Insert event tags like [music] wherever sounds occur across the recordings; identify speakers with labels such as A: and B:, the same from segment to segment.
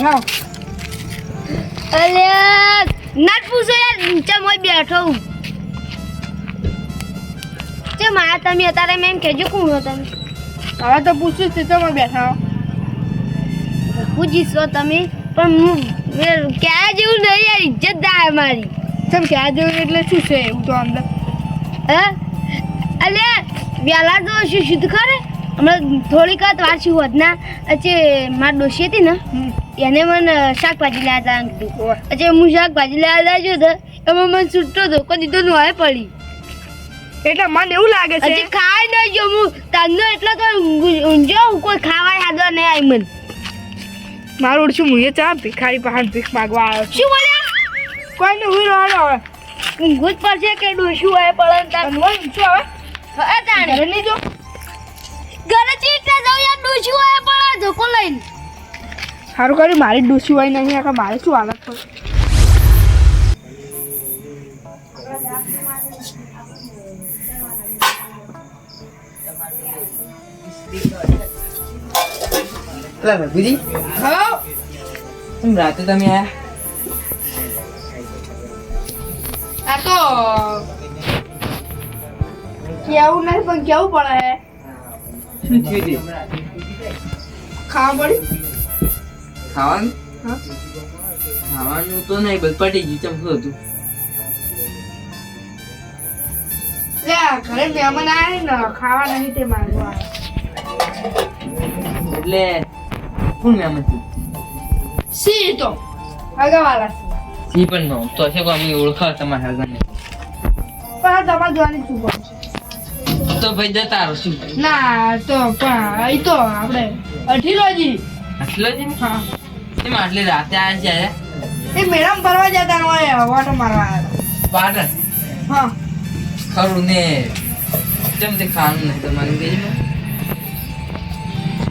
A: બેઠા
B: અલે ના પૂછો યાર નીચે મોય બેઠો હું. તે મારા તમે અત્યારે મેં એમ કહેજો કોણ હો તમે?
A: હવે તો પૂછ્યું છે તમે બેઠા.
B: પૂછીશો તમે પણ હું મેં ક્યાં જેવું નહીં યાર ઇજ્જત દાય મારી.
A: તમે ક્યાં જેવું એટલે શું છે એવું તો અંદર?
B: હે? અલે વહેલા તો શું શુદ્ધ ખરે? હમણાં થોડીક વાર વાર હોત ના પછી મારી ડોશી હતી ને. એને મને શાકભાજી લેવા હતા. અચે હું શાકભાજી લેવા લાગ્યો હતો એમાં મને છૂટતો કોઈ દીધો આવે પડી.
A: એટલે મને એવું લાગે છે
B: હજી ખાઈ નહીં જો હું. તને એટલો તો ઊંઘ- કોઈ ખાવા યાદો નહીં આવી મને.
A: મારું ઓળશું હું એ ચા ભિખારી પહાડ ભીખ માગવા આવ્યો
B: શું બોલે
A: કોઈ ને હું હવે.
B: ઊંઘું જ પડશે કે ડોશું હોય પડે ને તાર.
A: શું આવે
B: હવે તાણે.
A: ઘરે જો.
B: ઘરે ચીટે જાઉં યાર ડોશું હોય પડે? ધોકો લઈને.
A: સારું કર્યું. મારી ડૂસી હોય નહીં આખા મારે શું હાલત
C: કેમ રાતે તમે
A: આ તો કેવું નહીં પણ કેવું પડે?
C: શું થયું
A: ખાવા પડ્યું?
C: ખાવાનું? ખાવાનું તો નહીં બસ પટી ગયું ચમકું હતું
A: ઘરે મહેમાન આવે ને ખાવા નહીં તે માંગવા
C: એટલે કોણ મેમ હતું
A: સી તો. અગાવાલા
C: સી પણ નો તો છે કોઈ અમે ઓળખાવ તમારા હગને.
A: પણ તમારે જોવાની શું છે?
C: તો ભાઈ જતા રહો શું?
A: ના તો પણ એ તો આપણે અઠીલોજી.
C: આટલો જ ને?
A: હા.
C: કેમ આટલી રાતે આવ્યા છે?
A: એ મેડમ ફરવા જતા હોય વાટો મારવા આવ્યા
C: પાટણ
A: હા.
C: ખરું ને. કેમ તે ખાવાનું નહીં તમારી? કહેજો ને.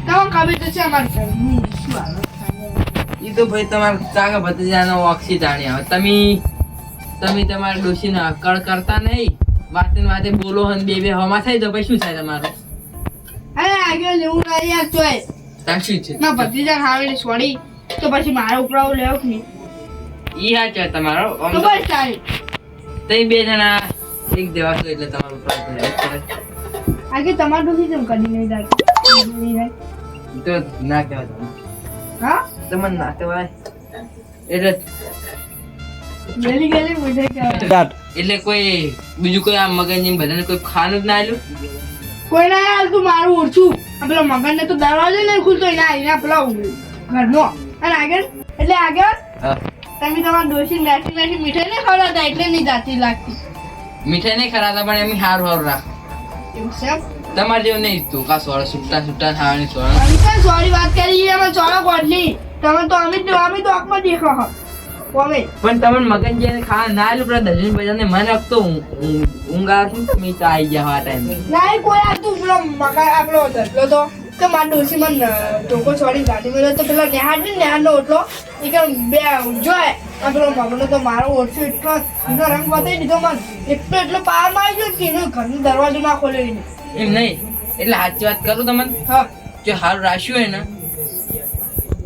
A: તમે ખબર તો છે અમારે શું
C: ઈ તો ભાઈ તમારા કાકા ભત્રીજાનો ઓક્સી જાણી આવે. તમે તમે તમારા ડોશીને અકળ કરતા નહીં. વાતે વાતે બોલો હન બે બે. હવામાં થઈ તો પછી શું થાય તમારે?
A: અરે આગળ લેવું નહીં યાર તોય
C: તાર શું છે?
A: ના ભત્રીજા ખાવી છોડી. તો પછી મારે ઉપરાવું લેવો નહીં?
C: ઈ હા છે તમારો
A: તો
C: તો
A: બસ તારી.
C: તઈ બે જણા એક દેવાશો એટલે તમારો થઈ
A: આગે તમારું નથી જમ કરી નહીં.
C: ઈ તો ના કહેવાય.
A: હા?
C: તમને ના કહેવાય. એટલે
A: ગેલી ગેલી મીઠાઈ કહેવાય.
C: એટલે કોઈ બીજું કોઈ આ મગજની બધાને કોઈ ખાવાનું જ ના આલ્યું?
A: કોઈ ના યાર મારું ઓછું. આ પેલો મગન ને તો દરવાજો નહીં ખુલતો એના એના પેલા ઘરનો. અને આગળ? એટલે આગળ? તમે તમારા ડોશી નાખી નાખી મીઠાઈ નહીં ખવડાવતા? એટલે નહીં જાતી લાગતી.
C: મીઠાઈ નહીં ખરાતા પણ એમ હાર હાર રાખો.
A: એવું છે
C: તમારે જેવું નહીં તું. કા સોળ સુટ્ટા સુટ્ટા ખાવાની સોળ
A: અમે સોરી વાત કરી અમે ચોળા કોડલી તમે તો અમે તો અમે તો આંખમાં દેખો
C: પણ તમને મગન જે ખા ના આલ્યું પેલા દર્શન બજાને મને રાખતો ઊંઘ આવે છે ને તમે તો આવી ગયા આ ટાઈમે.
A: ના કોઈ આવતું પેલો મકા આપણો ધરલો તો. તો મારા ડોશી મને ટોકો છોડી ગાડી મેળ્યો તો પેલા નેહાડ ને નેહાડનો ઓટલો એ કે બે જોય આ પેલો મગનો તો મારો ઓછો એટલો એનો રંગ બતાવી દીધો મને. એટલો એટલો પાર મારી ગયો કે એનો ઘરનો દરવાજો ના ખોલ્યો એને
C: એમ નહીં. એટલે સાચી વાત કરું તમને
A: હા.
C: જો હારું રાખ્યું હોય ને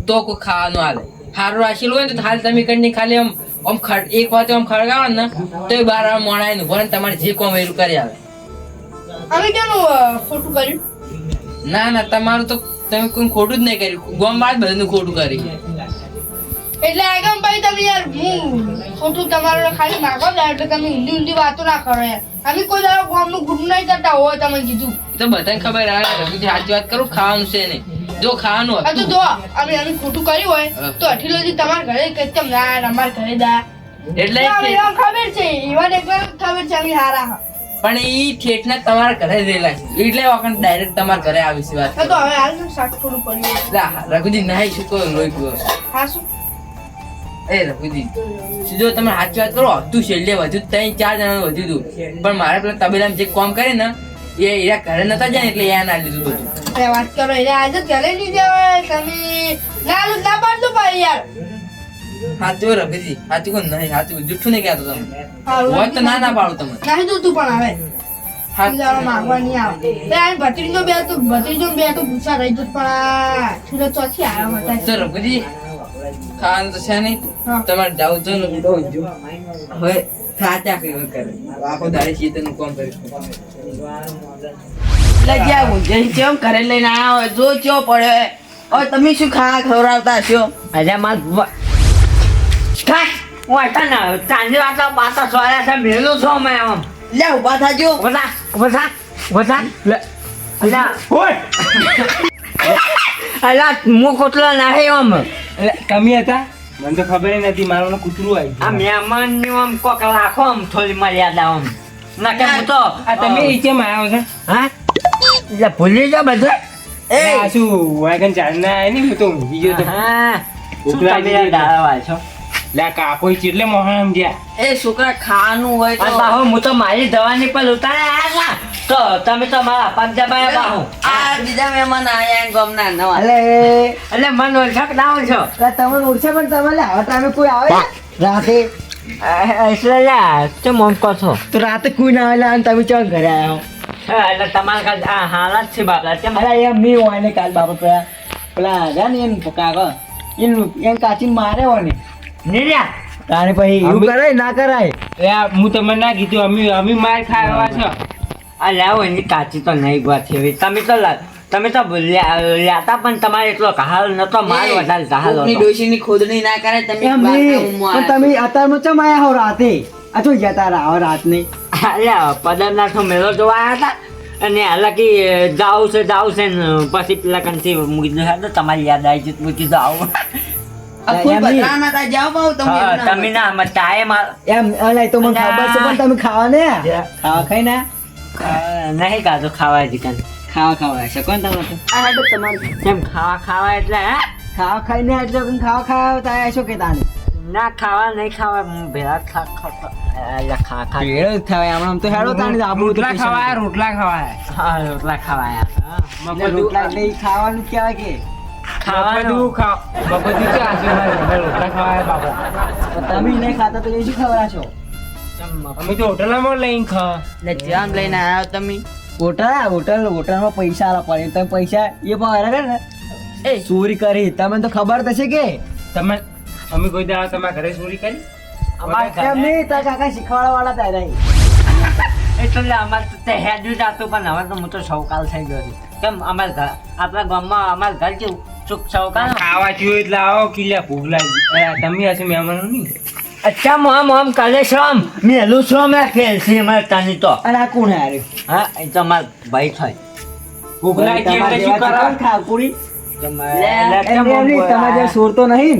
C: તો કોઈ ખાવાનું હાલે. હારું રાખેલું હોય ને તો હાલ તમે કરીને ખાલી આમ આમ ખડ એક વાત આમ ખડગાવો ને તો એ બાર મોણાય ને ભરે તમારે જે કોમ એરું કરી આવે
A: અમે કેનું ખોટું કર્યું?
C: ના ના તમારું તો તમે કોઈ ખોટું જ નહીં કર્યું. ગોમ બાદ બધાનું ખોટું કરી
A: એટલે આગમ ભાઈ તમે યાર હું ખોટું તમારું ખાલી માગો ને એટલે તમે ઊંધી ઊંધી વાતો ના કરો યાર. અમે કોઈ દાડો ગોમનું ગુડ નહીં કરતા હોય તમે કીધું.
C: તો બધાને ખબર આવે રઘુજી સાચી વાત કરું ખાવાનું છે નહીં. જો ખાવાનું
A: હતું તો જો અમે અમે ખોટું કર્યું હોય તો અઠીલોજી તમારા ઘરે કે તમ ના અમારા ઘરે દા.
C: એટલે
A: ખબર છે એવા ખબર છે અમે હારા હા.
C: પણ એ ઠેઠ ને તમારા ઘરે રહેલા છે. એટલે વખત ડાયરેક્ટ તમારા ઘરે આવી છે વાત
A: તો હવે હાલ શાક થોડું પડ્યું
C: લા, રઘુજી નાહી શું કહો લોહી પીવો
A: હા શું?
C: એ રઘુજી જો તમે સાચી વાત કરો હતું છેલ્લે વધુ ત્રણ ચાર જણા વધ્યું હતું પણ મારે પેલા તબેલામાં જે કામ કરે ને એ એના ઘરે નતા જાય ને એટલે એ ના લીધું બધું.
A: વાત કરો એટલે આજે ઘરે જવાય તમે ના ના પાડતો ભાઈ યાર.
C: સાચું રઘુજી સાચું કોઈ નહીં સાચું જુઠ્ઠું નહીં કહેતો તમે. હોય તો ના ના પાડો તમે
A: નાહી દઉં તું પણ હવે.
C: હા.
A: બિચારો માંગવા નહીં આવે. ભત્રીજો બે તો ભત્રીજો બે તો પૂછા રહી જત પણ સુરત ચોથી આવ્યો હતા
C: ચલો ખાવાનું તો છે નહીં. તમારે જાવ છો ને? હવે કઈ કરે આખો દાડે ચેતનનું કામ કર્યું.
D: એટલે જ્યાં ચેમ ઘરે લઈને આવ્યા જો ચો પડે. હવે તમે શું ખા ખવડાવતા છો
E: અરે માર કાય વાટા ના તાંજે વાટા બાતા સોયા છે મેલો છો મેં આમ
D: લે ઊભા થાજો
E: વસા વસા વસા લે. અલા. ઓય. અલા મુ કોટલા નાહે આમ
F: તમે હતા? મને તો ખબર નથી મારું કૂતરું આવી
E: આ મહેમાનની આમ કોક રાખો આમ થોડી મર્યાદા આમ. ના કે તો
F: આ તમે કેમ આવ્યો છે?
E: હા? એટલે ભૂલી જા બધા.
D: એ.
F: આ શું વાગન હું તો ઊંઘી ગયો તો.
E: હા. શું
F: ઉકળાઈ
E: તમે છો?
F: લે આ કાકો ચેટલે મોહણ ગયા.
D: એ છોકરા ખાવાનું હોય તો
E: બાહુ હું તો મારી દવાની પર ઉતારે આવ્યા તો તમે તો મારા પંજાબા બાહુ.
D: આ બીજા મહેમાન આયા ગમના નવા.
E: એટલે મન ઓળખાક ના છો
G: તમે ઓળખે પણ તમે લે હવે તમે કોઈ આવે રાતે?
E: એટલે તો ચમ આમ કહો છો.
G: તો રાતે કોઈ ના આવેલા અને તમે ચો ઘરે આવ્યો
E: હા, એટલે તમારા કાલ આ હાલત છે બાપલા ચમ
G: અરે એમ મી હોય ને કાલ બાપા પેલા પેલા ને એમ કાકા એનું એમ કાચીને મારે હોય ને. તારે પછી એવું કરાય ના કરાય?
F: એ હું તમને ના કીધું અમે અમે માર ખાવા છો.
E: આ લાવો એની કાચી તો નહીં ગવા છે તમે તો લા- તમે તો લેતા લ્યાતા પણ તમારે એટલો કહાલ નતો માર વધારે
D: કહાલ
E: હતો.
D: ડોશીની ખોદણી ના કરે તમે વાત
G: પણ તમે અત્યારમાં ચમ આયા હો રાતે? આ તો ગયા તારા આવો રાતને?
E: અલ્યા પદમનાથનો મેળો જોવા આવ્યા હતા. અને હાલાકી જાવ છે જાવ છે પછી પેલા કંથી મૂકી દીધું તમારી યાદ આવી છે મૂકી દો આવું
D: તમે
E: હા,
D: એમના
E: તમે ના આમાં
G: એમ અલા, તો મને ખબર છે પણ તમે ખાવા ને ખાવા ખાઈ ને?
E: નહીં કાધું ખાવા જ કાન
G: ખાવા ખાવા શકો ને તમે
D: આ હાડો તમારું.
E: કેમ ખાવા ખાવા એટલે હે?
G: ખાવા ખાઈ ને એટલે ખાવા ખાવા તારે શું કે તાને?
E: ના ખાવા નહીં ખાવા હું ભેળા ખા ખા ખા ખા
G: થાય આમ આમ તો હેડો તાને આબુ
F: રોટલા ખાવા રોટલા ખાવા
E: હા રોટલા ખાવાયા.
G: એટલે રોટલા એટલે ખાવાનું કેવાય કહેવાય કે.
E: ખાવાનું.
F: ખાવ ખા બપોરથી હશે મારે રોટલા ખાવા બાપા.
G: તમે નહીં ખાતા તો એ શું ખવડા છો.
F: અમે તો હોટલમાં લઈને ખા.
D: ને જામ લઈને આવ્યો તમે.
G: હોટલ હોટલ હોટલમાં પૈસા આલા પડે. તમે પૈસા એ પણ કરે ને.
D: એ.
G: ચોરી કરી. તમને તો ખબર થશે કે.
F: તમે અમે કોઈ દાડા તમારા ઘરે ચોરી કરી?
E: અમારે
G: કેમ
E: ઘરે.
G: નહીં તારા કાકા શીખવાડવા વાળા તારા.
E: એટલે અમાર તો તે જ જાતું પણ હવે તો હું તો સૌકાલ થઈ ગયો છું. કેમ અમાર ઘર આપણા ગામમાં અમારા ઘર કેવું? ચૂક સૌકાલ
F: ખાવા થયું એટલે આવો કિલ્લા ભૂખ લાગી તમે હશે મહેમાનો નહીં?
E: અચ્છા મોમ મોમ કાલે શોમ મેલું છો ખેલસી તની તો.
G: અને આ કોણ હાર્યું
E: હા એ તો અમાર ભાઈ થાય.
F: ભૂખ લાગી એટલે શું કરો?
E: તમારે-
G: સોર તો નહીં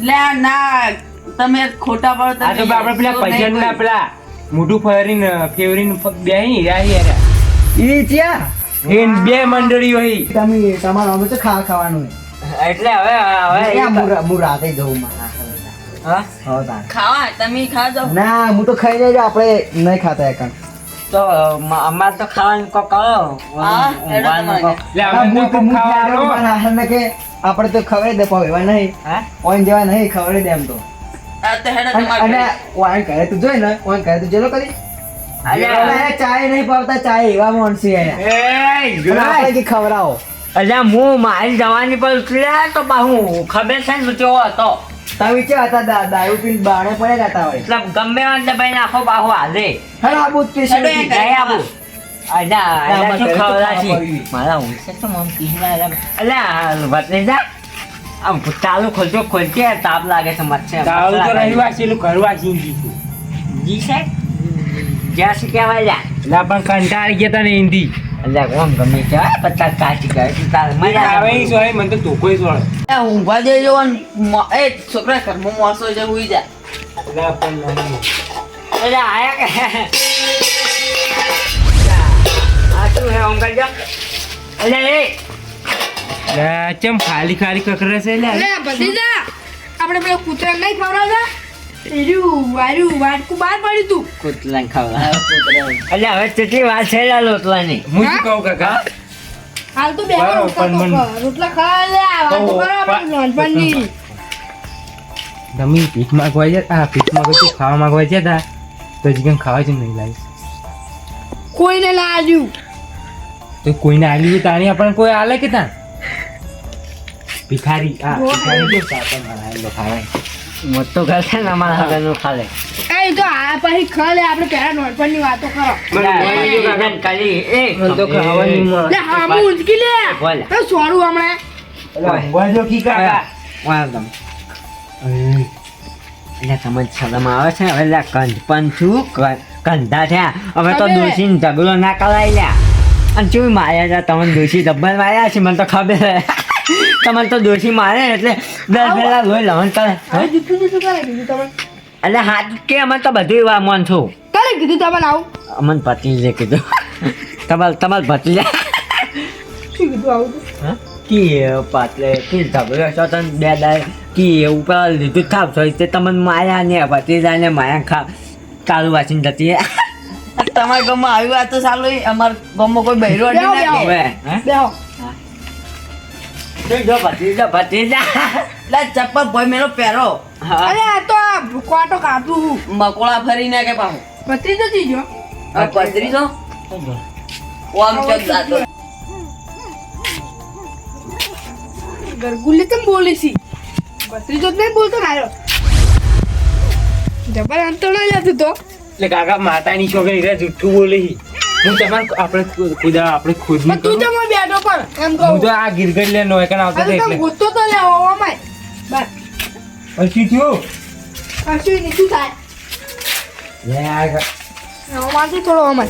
D: લે ના તમે ખોટા પડો
F: આ તો
D: તમે
F: આપણે પેલા
D: શું
F: પૈસા ના પેલા મોઢું ફેરીને ફેવરીને બેહી રહ્યા યાર
G: ઈ ચ્યા?
F: એન બે મંડળીઓ હી
G: તમે તમારા અમે તો ખા ખાવાનું
E: એટલે હવે હવે
G: હું રાતે જઉં મારા
E: હા?
D: ખાવા તમે ખાજો
G: ના હું તો ખાઈ જાય આપણે નહીં ખાતા એકણ
E: તો અમાર તો ખાવાનું કોક કરો
D: હા, હેડો
E: ઊંઘવાનું
D: તમારે.
E: કોક.
F: લે
G: હા,
F: અમે
G: હું
F: તો
G: તો હું
F: ખાવા
G: ત્યાં
F: આવો.
G: મારા હાથને કે આપણે તો ખવડાવી દે પાવ એવા નહીં.
E: હા?
G: ઓન જેવા નહીં ખવડે દે એમ તો. અને. ઓન કરે તું જોઈ ને ઓન કરે તું જેલો કરી. ચાય નહીં પાવતા ચાય એવા માણસી અહીંયા
E: એય,
G: અને આપણે કે ખવડાવો.
E: અલ્યા હું મારી જવાની પર ઉતર્યા તો બાહુ ખબર છે ને કેવો હતો?
G: તમે ક્યાં હતા? દા- દારૂ પીને બાણે પડ્યા હતા હોય.
E: એટલે ગમે એટલે ભાઈ નાખો બાહુ હાલે.
G: હેલો આબુ સ્પેશિયલ
E: જય આબુ અલ્યા અલ્યા શું
G: ઘરે તો
E: ખવડાવશી?
G: ખાવા પડ્યું.
E: મારા ઊંચે તો મમ પીલા અલ્યા અલ્યા ભત્રીજા આમ ચાલુ ખોલજો ખોલજે તાપ લાગે છે મચ્છર
F: ચાલુ તો રહીવાસી વાંચી
E: જી સાહેબ. જ્યાં શું કહેવાય લ્યા?
F: ના પણ કંટાળી ગયા તને હિન્દી.
E: અલ્યા કોણ ગમે ત્યાં પચાસ કાચી કરે તારે મજા
F: આવે. ઈ સોય મને તો ધોકો સોળ
D: એ ઊંઘવા દેજો અને એ છોકરા મો મોસો છે ઉઈ જા.
F: ના પણ નહીં.
E: આયા કે? આ શું હે ઓમ કરજો અલે એ.
F: લે, ચમ ખાલી ખાલી કકરે છે લે
A: આપણે પેલો કૂતરા નહીં ખવડાવતા? એર્યું બહાર પડ્યું તું.
E: કૂતલાને ખાવા અલે હવે કેટલી વાર છે લા
F: હું શું કહું કાકા?
A: હાલ તો બે રોટલા ખાવા લે આ
F: તમે માંગવા જતા ખાવા માંગવા જતા તો હજી કેમ ખાવા જ નહીં લાવી
A: કોઈને ના
F: તો કોઈને આલી તાણી આપણને કોઈ આલે કે તાં ભિખારી આ ભિખારી મારા ખાવાય?
E: મોટો ઘર છે ને અમારા આગળનું ખાલે.
A: એ તો આ પછી ખાલે આપણે પહેલા નોટપણની વાતો કરો.
E: એ.
F: મને તો ખાવાની માં
A: લે હામું ઊંચકી લે. તો સોરું હમણે.
F: વાજો કી કાકા?
E: વાંધો એટલે તમને શરમ આવે છે હવે લે કંધ પણ છું કંધા થયા હવે તો દોષી ઝઘડો ના કરાય લ્યા. અને ચું માર્યા છે? તમને દોષી ડબ્બલ માર્યા છે? મને તો ખબર છે તમને તો દોશી મારે એટલે દસ પહેલા લોહી લવણ કરે એટલે હાથ કે અમે તો બધું એવા મન છું.
A: કરે કીધું તમે આવું.
E: અમન ભતીજે કીધું. તમાર તમાર ભત્રીજા.
A: શું કીધું આવું?
E: કી પાટલે કી ઝઘડો છો તને બે દાય? કી ઉપર લીધું થાપ છો તે તમને માયા ને ભત્રીજા ને માયા ખા ચાલુ વાંચીને જતી.
D: તમારા ગામમાં આવ્યું આ તો સારું અમારા ગામમાં કોઈ બહેરો અડી નાખે
E: જો ભત્રીજા ભત્રીજા.
D: લે ચપ્પલ ભાઈ મેલો પહેરો.
A: અરે આ તો આ ક્વાટો કાપું હું.
D: મકોડા ફરી નાખે પાછું.
A: પતી જતી જો.
D: આ પથરી છો ઓમ ચોક જાતો?
A: ગરગુલ્લે કેમ બોલી છી? બત્રી જ નહીં બોલતો નાયો જબર અંતર ના તો.
F: એટલે કાકા માતાની છોકરી રે જુઠ્ઠું બોલી હું તમારે આપણે ખુદ- ખુદ આપણે ખુદનું
A: પણ તું તો મને બેઠો પણ એમ
F: હું
A: કહું
F: તો આ ગિરગડ લઈને નોય કણ આવતો એટલે.
A: ગોતો તો લે ઓવામાં બસ
F: પછી થયું?
A: કશું ની શું થાય?
F: લે આ
A: ઓમાંથી થોડો અમાર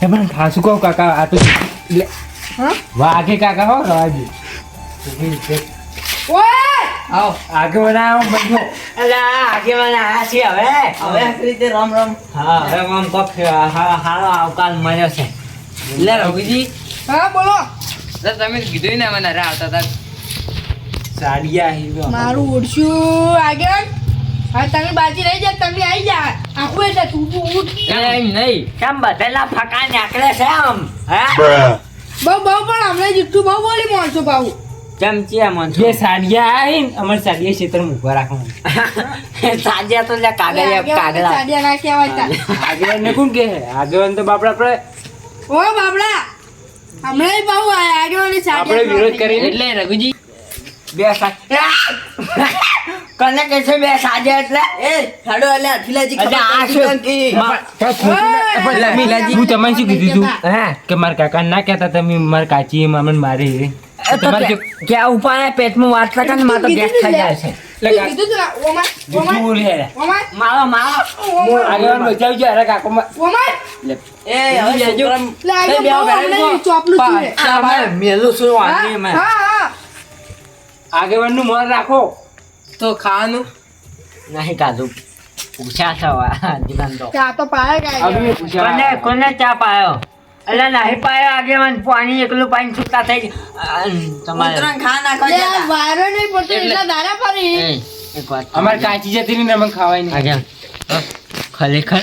F: એ પણ ખાસું કહું કાકા આ તો લે.
A: હા?
F: વાગે કાકા હો
A: ઓય
D: આવો
F: આગે બનાવો બધો.
E: અલા આગેવાન આયા છે હવે.
D: હવે રીતે રામ રામ.
E: હા હવે આમ કોક હારો આવકાલ મળ્યો છે.
C: લે રઘુજી.
A: હા બોલો.
C: તમે કીધું ને મને રા આવતા હતા.
F: સાડિયા હીરો.
A: મારું ઓળશું આગળ હવે તમે બાજી રહી જા તમે આવી જા આખું એટલે તું તું ઉઠ
C: એમ નહીં.
E: કેમ બધેલા ફકા નીકળે છે આમ? હે?
A: બહુ બહુ પણ હમણાં જીઠું બહુ બોલી માણસો બાબુ
E: ચમચી મન
F: જે સાડિયા આવી ને અમારે સાડિયા ક્ષેત્ર મૂકવા રાખવાનું. [laughs]
E: સાજ્યા તો લે કાગળિયા કાગળા.
A: સાડિયા ના કહેવાય
F: આગળ ને કોણ કે આગળ તો બાપડા આપણે
A: ઓ બાપડા હમણાં બહુ આગળ
F: આપણે વિરોધ કરીને
C: એટલે રઘુજી
E: બે સાજ કને કે છે બે સાજ્યા એટલે?
D: એ
E: આ શું?
D: કે?
F: હું તમને શું કીધું તું?
E: હે.
F: કે મારા કાકા ના કહેતા તમે મારા કાચી મને મારે
E: ક્યાં ઉપાય પેટમાં વાત કરતા ને મારે તો ગેસ થઈ જાય છે.
F: આગેવાનનું મન રાખો.
C: તો ખાવાનું?
E: નહીં કાધું પૂછ્યા છો તો
A: ચા તો પાયા
E: કોને ચા પાયો? એટલે નહીં પાયો આગેવાન પાણી એકલું પાણી છૂટા થઈ. તમારે
D: ખા નાખવા
A: વાયરો નહીં પડતો એટલા
F: અમારે કાચી જતી ને અમને ખાવાય નહીં.
E: ખરેખર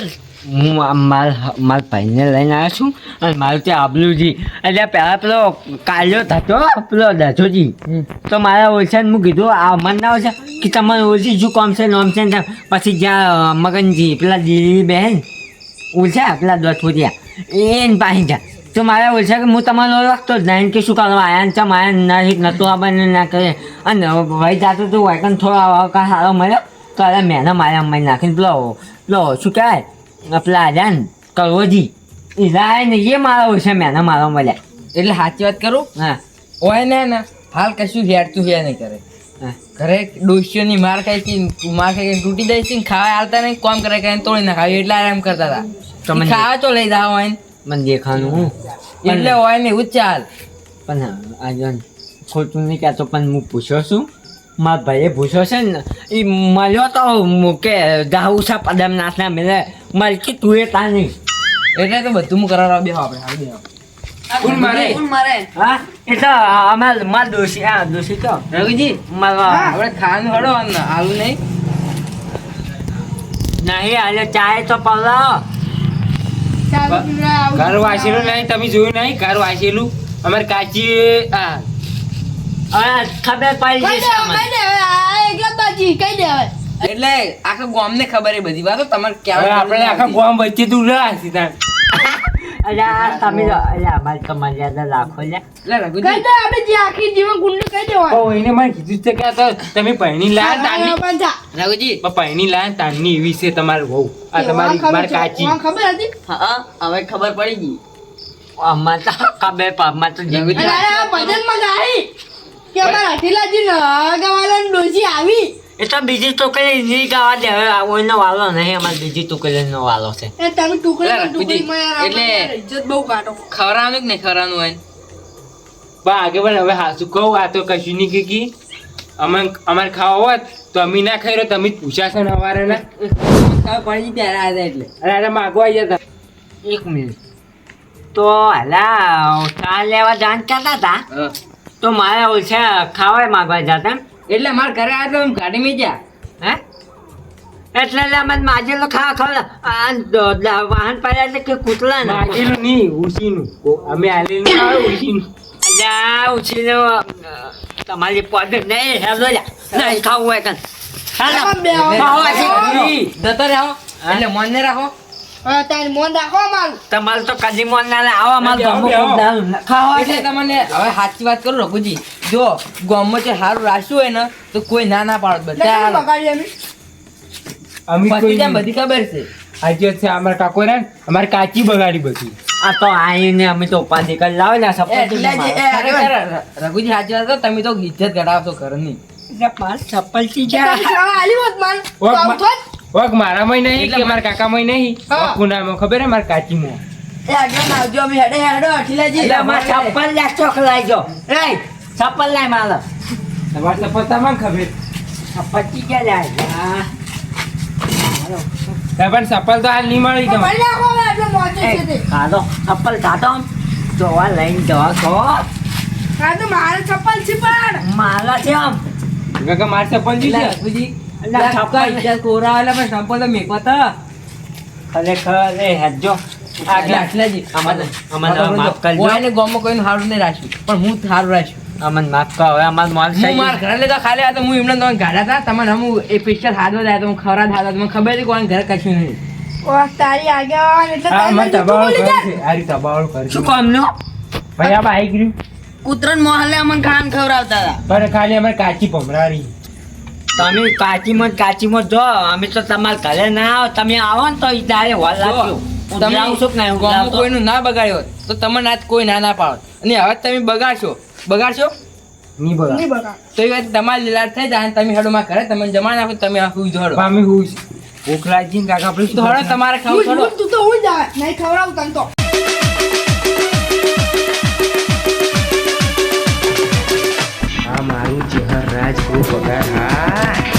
E: હું આ માલ માર ભાઈને લઈને આવ્યો છું અને મારું ત્યાં આબલુજી એટલે પહેલાં પેલો કાલ્યો થતો પેલો દાજોજી. તો મારા ઓળખાણ હું કીધું આ મને ના ઓળખે કે તમારે ઓળખી શું કોમ છે નોમ છે પછી જ્યાં મગનજી પેલા દીદી બહેન ઓળખ્યા પેલા દોઠોરિયા એને પાસે જા. તો મારા ઓળખા કે હું તમારો ઓળખતો જ નહીં કે શું કરવા આયા ને ચમ આયા નથી નતું આપણને ના કરે. અને ભાઈ જાતું તો વાયકન થોડો અવકાશ સારો મળ્યો તો અરે મેને મારા અમ્માઈ નાખીને પેલો પેલો શું કહેવાય? પેલા આજા ને કરોજી એ જાય ને એ મારા ઓળખે મેને મારો મળ્યા.
C: એટલે સાચી વાત કરું?
E: હા.
C: હોય ને ને હાલ કશું હેડતું હે નહીં કરે.
E: હા.
C: ઘરે ડોસીઓની માર ખાઈ હતી માર ખાઈ તૂટી જાય છે ખાવા હાલતા નહીં કોમ કરે કરીને તોડી ખાવી એટલે આરામ કરતા હતા.
E: તમને-
C: ખાવા તો લઈ જાવ હોય.
E: મને દેખાનું હું.
C: એટલે હોય ને એવું ચાલ.
E: પણ આજે ખોટું નહીં કહેતો પણ હું પૂછ્યો છું. મારા ભાઈએ પૂછ્યો છે ને એ મળ્યો તો કે જાઉં છે પદમનાથના મેળે મારે કે તું એ તા નહીં.
C: એટલે તો બધું હું કરાવવા બેહો આપણે હાલ બેહો.
F: મારે.
D: મારે.
E: હા? એ તો અમાર માર દોશી આ દોશી તો મારા
C: આપણે ખાવાનું હડો આલુ નહીં.
E: નહીં આજે ચાય તો પલાવો.
F: ઘર વાંચેલું નહીં તમે જોયું નહીં? ઘર વાંચેલું અમારે કાચી આ
E: ખબર પડી જશે
C: એટલે આખા ગામને ખબર એ બધી વાતો? તમારે ક્યાં
F: આપણે આખા ગામ વચ્ચે તું રહ્યા સીધા
E: અલ્યા તમે અલ્યા અમારે તો મર્યાદા રાખો
C: લે
A: કહી દે આપણે જે આખી જીવન કુંડલી કહી દેવાનું
F: ઓ એને મને કીધું છે કે તો તમે પહેણી લાયા
A: પણ જા.
C: રઘુજી
F: પણ લાયા એવી છે તમારું વહુ. આ તમારી
A: ખબર
F: મારી કાચી.
A: ખબર હતી?
D: હા હવે ખબર પડી ગઈ.
E: અમારે તો ખબર પા અમારે તો
A: ગાઈ કે અમારા આવી.
E: એ તો બીજી ટુકડી નહીં ગાવા દે હવે ઓયનો વાલો નહીં અમારે બીજી ટોકરીનો વાલો છે.
A: એ તમે ટુકડી ટુકડીમાં યાર
C: એટલે-
A: ઇજ્જત બહુ કાઢો.
C: ખવડાવવાનું કે નહીં ખવરાનું હોય?
F: બા આગે પણ હવે હાસુ કહું આ તો કશું નહીં કીકી અમે અમારે ખાવા હોત તો અમે ના ખાઈ રહ્યો તમે જ પૂછાશો ને અમારે ને.
C: પડી ત્યારે આવ્યા એટલે.
F: અરે અરે માગવા આવી જતા
E: એક મિનિટ. તો હલા ચા લેવા જાણ કરતા હતા? તો મારે ઓછા ખાવા માગવા જતા એમ?
C: એટલે મારા ઘરે આવ્યા તો ગાડી મી ગયા.
E: હે? એટલે લે મને માજેલો ખાવા ખાવા આ દ- દ- વાહન પાડ્યા એટલે કે કૂતલા ને?
F: માગેલું નહીં ઉસીનું. નું અમે આલેલું આવે ઉસીનું.
E: અલ્યા ઉછીનો અ, તમારી પદ નહીં હેલો લ્યા નહીં ખાવું હોય
C: રહો. એટલે મને ને રાખો.
A: તારી મોન રાખો અમારું.
E: તમારે તો કદી મન ના લે માલ
F: બેહો,
E: ખાવા
C: એટલે તમને હવે સાચી વાત કરું રઘુજી. જો ગામમાં જે સારું રાખ્યું હોય ને તો કોઈ ના ના પાડો બધા
A: અમે.
F: અમે કોઈ
C: બધી ખબર છે.
F: આજે છે અમારા કાકો ને અમારે કાચી બગાડી બધી.
E: આ તો આઈને અમે તો ઉપાધિ કરી લાવે ને
C: જ- રઘુજી સાચી વાત કરો તમે તો ઇજ્જત ઘટાડશો ઘર ઘરની
E: ચપ્પલથી
A: તારી આલી હોત માન તો મારા.
F: વક મારામાં નહીં કે મારા કાકામાં નહીં?
A: હા.
F: વક ખબર હે મારા કાચીમાં
D: એ આગળ આવજો અમે હેડે હેડો અઠીલાજી
E: એટલે માં ચપ્પલ લે ચોક લાવજો ચપ્પલ લાય માલો.
F: તમારે તો પતામાં ખબર.
E: ચપ્પલ ક્યાં લાય
F: પણ સફળ તો હાલ નહીં મળી
A: તો.
F: તમારે
A: ભરી નાખો હવે આટલો મોજે છે તે.
E: કાઢો ચપ્પલ કાઢો જોવા લઈને જવા છો
A: હા, તો મારે ચપ્પલ છે પણ
E: માલા છે આમ.
F: કાકા મારે
C: એટલે
F: છે
C: પણ
E: એ હેજો
C: એટલે આટલા જ.
E: અમારે અમારે
C: મારો
E: માફ
C: બંધો.
E: કરજો.
C: કોઈને ગામમાં કોઈનું સારું નહીં રાખ્યું. પણ હું સારું રાખ્યું.
E: અમને માફ કરો. હવે અમાર મોલ
C: હું મારા ઘરે લેતા ખાલી આ તો હું એમને તમે ગાડા હતા. તમને હું એ પિક્ચર હાથમાં જાય તો હું ખવરા ખબર હતી કોણ ઘરે કશું નહીં.
A: ઓહ, તારી એટલે
F: તબાવળ તબાવળ
E: શું કામનું
F: ભાઈ આ બાઈક રહ્યું.
D: મોહલ્લે અમને ખાન ખવડાવતા હતા.
F: પણ ખાલી અમે કાચી ભમરારી.
E: તમે કાચીમાં કાચી કાચીમાં જો અમે તો તમારા ઘરે ના આવો. તમે આવો ને તો તારે હોલ લાગ્યો
C: તમે
E: કે નહીં
C: ગામમાં કોઈનું ના બગાડ્યો તો તમને આજ કોઈ ના ના પાડો અને હવે તમે બગાડશો. બગાડશો?
F: નહીં
A: બગાડ.
C: તો એ વાત તમારી લીલાડ થઈ જાય તમે હેડો ઘરે તમે જમા નાખો તમે આખું જોડો
F: અમે હું ભૂખ લાગી કાકા આપણે
C: તો તમારે ખાવું
A: હું-
C: થોડો
A: હું- તું તો હું જ નહીં ખવડાવું તને તો.
F: ผู้กดแพ้หา